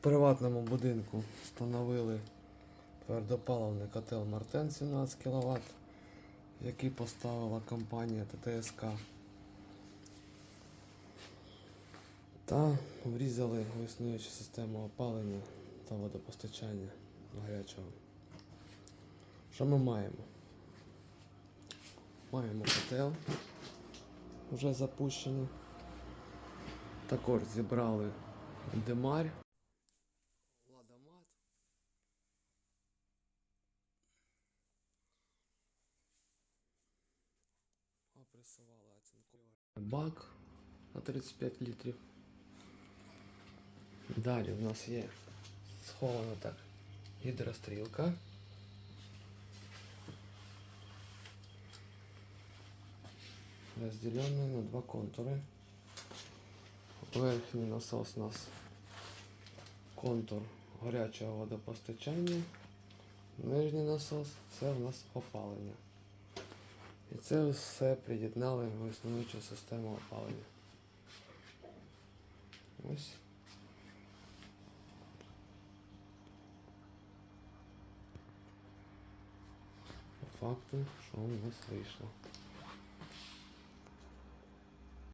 приватному будинку встановили твердопаливний котел Мартен 17 кВт, який поставила компанія ТТСК. Та врізали в існуючу систему опалення та водопостачання гарячого. Що ми маємо? Маємо котел вже запущений. Також зібрали димарь. Бак на 35 літрів. Далі в нас є схована так гідрострілка. Розділена на два контури. Верхній насос у нас контур гарячого водопостачання. Нижній насос це у нас опалення. Це все приєднали в існуючу систему опалення. Ось. По що у нас вийшло.